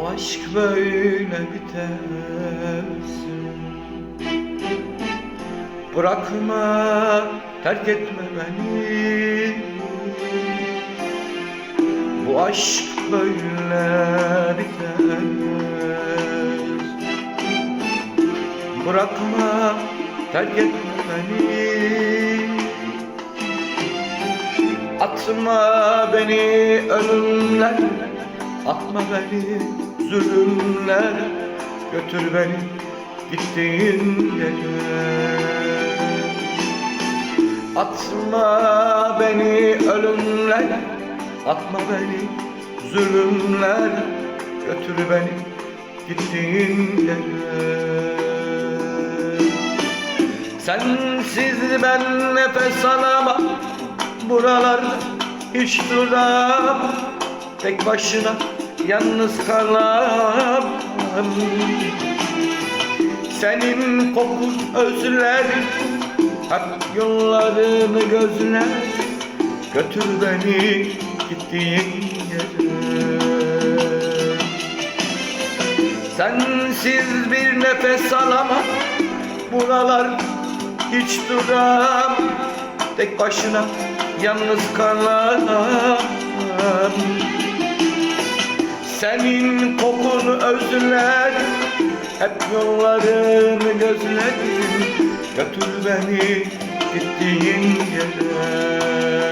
aşk böyle bitersin. Bırakma, terk etme beni. Bu aşk böyle biter Bırakma, terk etme beni. Atma beni ölümler Atma beni zulümler Götür beni gittiğin yere. Atma beni ölümler Atma beni zulümler Götür beni gittiğin yere. Sensiz ben nefes alamam Buralarda hiç duramam. Tek başına yalnız kalamam. Senin kokun özler Hep yollarını gözler. Götür beni gittiğin yere. Sensiz bir nefes alamam Buralar hiç duram Tek başına yalnız kalamam Senin kokunu özler Hep yollarını gözlerim Götür beni gittiğin yere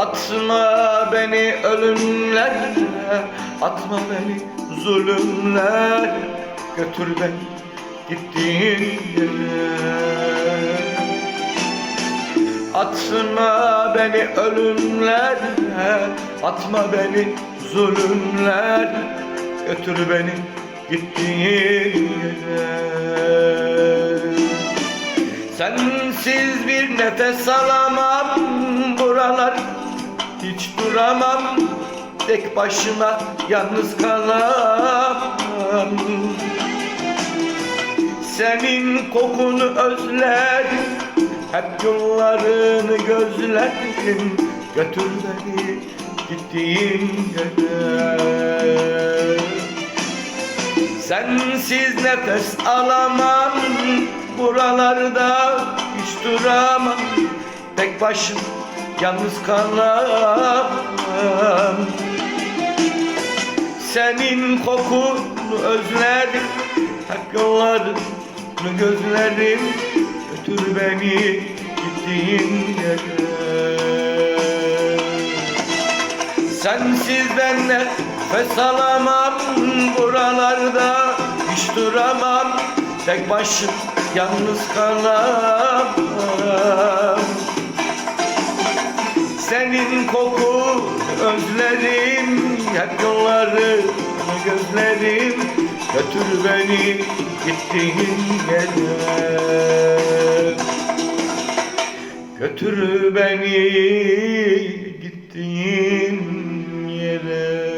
Atma beni ölümlere Atma beni zulümler. Götür beni gittiğin yere. Atma beni ölümlere Atma beni zulümler. Götür beni gittiğin yere. Sensiz bir nefes alamam Buralar hiç duramam. Tek başıma yalnız kalamam. Senin kokunu özlerim Hep yollarını gözlerim Götür beni gittiğin yere. Sensiz nefes alamam. Buralarda hiç duramam. Tek başım yalnız kalamam Senin kokunu özledim Hep yollarını gözlerim. Götür beni gittiğin yere. Sensiz ben nefes alamam Buralarda. Hiç duramam. Tek başım yalnız kalamam Senin koku özlerim Hep yolları gözlerim. Götür beni gittiğin yere. Götür beni gittiğin yere